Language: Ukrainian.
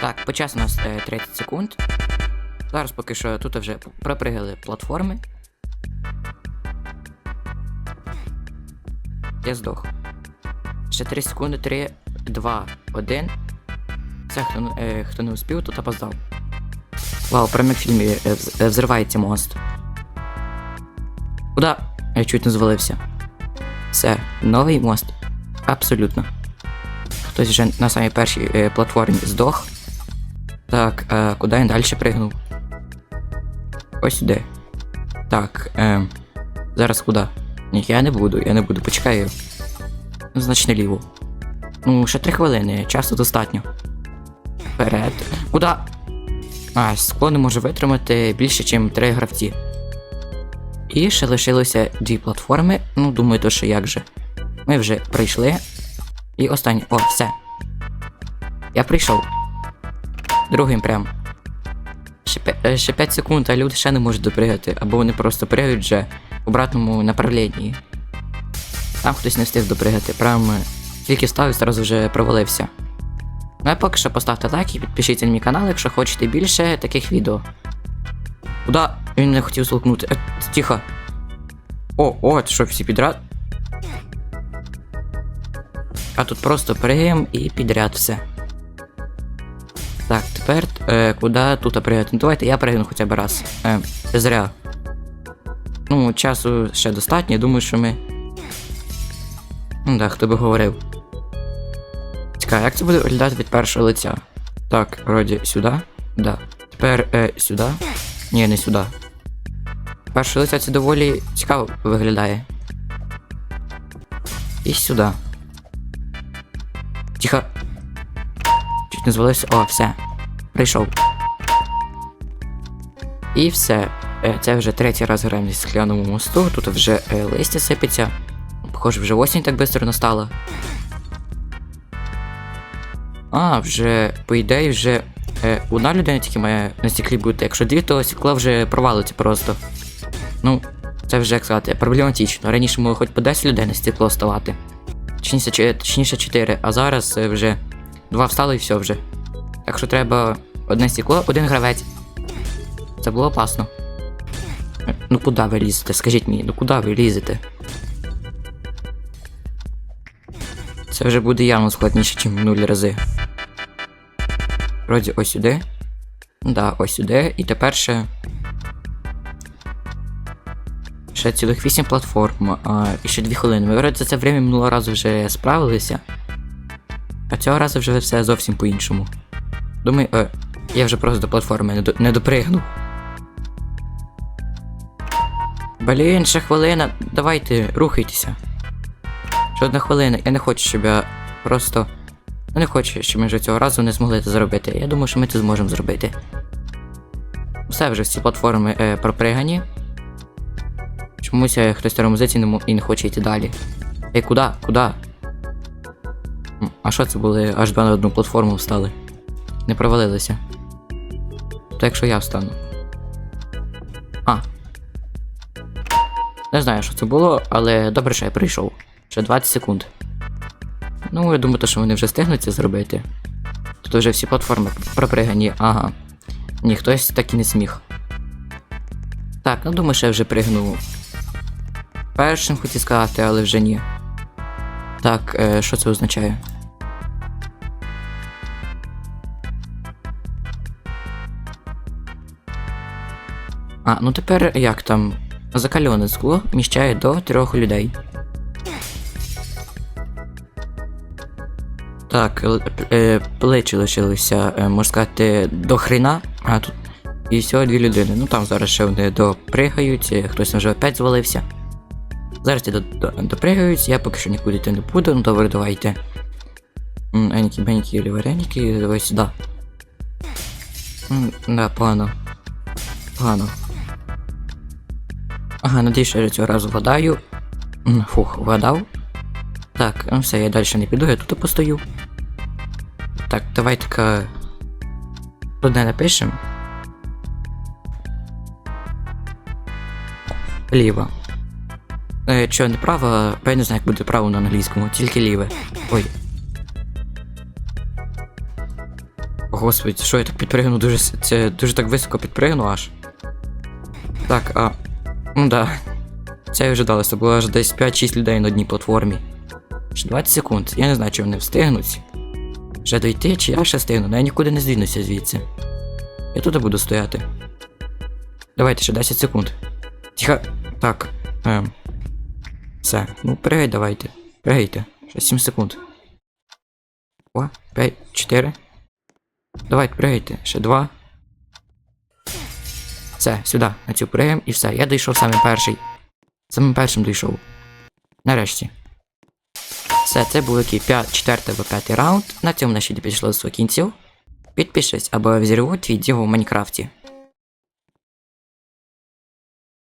Так, по часу у нас е, 30 секунд. Зараз поки що тут вже пропригали платформи. Я здох. Ще 3 секунди, 3, 2, 1. Це хто, е, хто не успів, тут опоздав. Вау, прямо як в фільмі е, е, взривається мост. Куда? Я чуть не звалився. Все, новий мост. Абсолютно. Хтось вже на самій першій е, платформі здох. Так, е, куди він далі пригнув? Ось сюди. Так, е, зараз куди? Ні, я не буду, я не буду, почекаю. Ну, значить наліво. Ну, ще три хвилини, часу достатньо. Вперед. Куда? А, скло не може витримати більше, ніж три гравці. І ще лишилося дві платформи. Ну, думаю, то що як же. Ми вже прийшли. І останнє. О, все. Я прийшов. Другим прям. Ще, пе- е, ще 5 секунд, а люди ще не можуть допригати, або вони просто пригають вже в обратному направлінні. Там хтось не встиг допригати, прям е, тільки став і зразу вже провалився. Ну а поки що поставте лайк і підпишіться на мій канал, якщо хочете більше таких відео. Куда? Він не хотів злукнути. Е, тихо. О, о, це що, всі підряд? А тут просто пригаємо і підряд все. Так, тепер е, куди тут пригати? Ну давайте я пригну хоча б раз. Е, зря. Ну, часу ще достатньо, думаю, що ми. Ну да, хто би говорив. Цікаво, як це буде виглядати від першого лиця? Так, вроді сюди. Да. Тепер е, сюди. Ні, не сюди. Перше лиця це доволі цікаво виглядає. І сюди. Тихо. Чуть не звалився. О, все. Прийшов. І все. Е, Це вже третій раз граємо зі скляному мосту. Тут вже е, листя сипеться. Похоже, вже осінь так швидко настала. А, вже, по ідеї, вже е, одна людина тільки має на стеклі бути. Якщо дві, то стекло вже провалиться просто. Ну, це вже як сказати, проблематично. Раніше могло хоч по 10 людей на стекло ставати. Точніше, точніше 4, а зараз вже два встали і все вже. Так що треба одне стекло, один гравець. Це було опасно. Ну куди ви лізете? Скажіть мені, ну куди ви лізете? Це вже буде явно складніше, ніж минулі рази. Вроді ось сюди. Да, ось сюди. І тепер ще. Ще цілих 8 платформ, а, і ще 2 хвилини. Ми вроді за це время минулого разу вже справилися. А цього разу вже все зовсім по-іншому. Думаю, е, я вже просто до платформи не, до, не допригну. Блін, ще хвилина. Давайте, рухайтеся. Ще одна хвилина. Я не хочу, щоб я просто. Я не хочу, щоб ми вже цього разу не змогли це зробити. Я думаю, що ми це зможемо зробити. Все вже всі платформи е, пропригані. Чомусь е, хтось тормозить і не, і не хоче йти далі. Ей, куди? Куди? А що це були? Аж два на одну платформу встали. Не провалилися. То якщо я встану. А. Не знаю, що це було, але добре, що я прийшов. Ще 20 секунд. Ну, я думаю, то, що вони вже встигнуть це зробити. Тут вже всі платформи пропригані, ага. Ні, хтось так і не зміг. Так, ну думаю, що я вже пригнув. Першим хотів сказати, але вже ні. Так, е, що це означає? А, ну тепер як там? Закальоне скло вміщає до трьох людей. Так, е, плечі лишилися, е, можна сказати, до хрена, а тут і всього дві людини. Ну там зараз ще вони допригають, е, хтось вже опять звалився. Зараз до, допригають, я поки що нікуди йти не буду, ну добре, давайте. М, Енікі, бенькі, лівереніки, ось сюди. Да, погано. Погано. Ага, надіюсь, я цього разу вгадаю. Фух, вгадав. Так, ну все, я далі не піду, я тут і постою. Так, давайте-ка. Одне напишем. Ліво. Е, що, не право, я не знаю, як буде право на англійському, тільки ліве. Ой. Господи, що я так підпригнув дуже. Це дуже так високо підпригнув аж. Так, а. Ну да. Це я вже дали, це було аж десь 5-6 людей на одній платформі. Ще 20 секунд. Я не знаю, чи вони встигнуть. Вже дойти, чи я ще встигну, але я нікуди не здвинуся звідси. Я тут буду стояти. Давайте ще 10 секунд. Тихо. Так. Ем. Все. Ну, пригай давайте. Пригайте. Ще 7 секунд. О, 5, 4. Давайте, пригайте. Ще 2. Все, сюди, на цю пригаємо і все. Я дійшов саме перший. Самим першим дійшов. Нарешті. Все, це був який 5, 4 або 5 раунд. На цьому наші відео підійшло до своїх кінців. Підпишись, або взірву твій відео в Майнкрафті.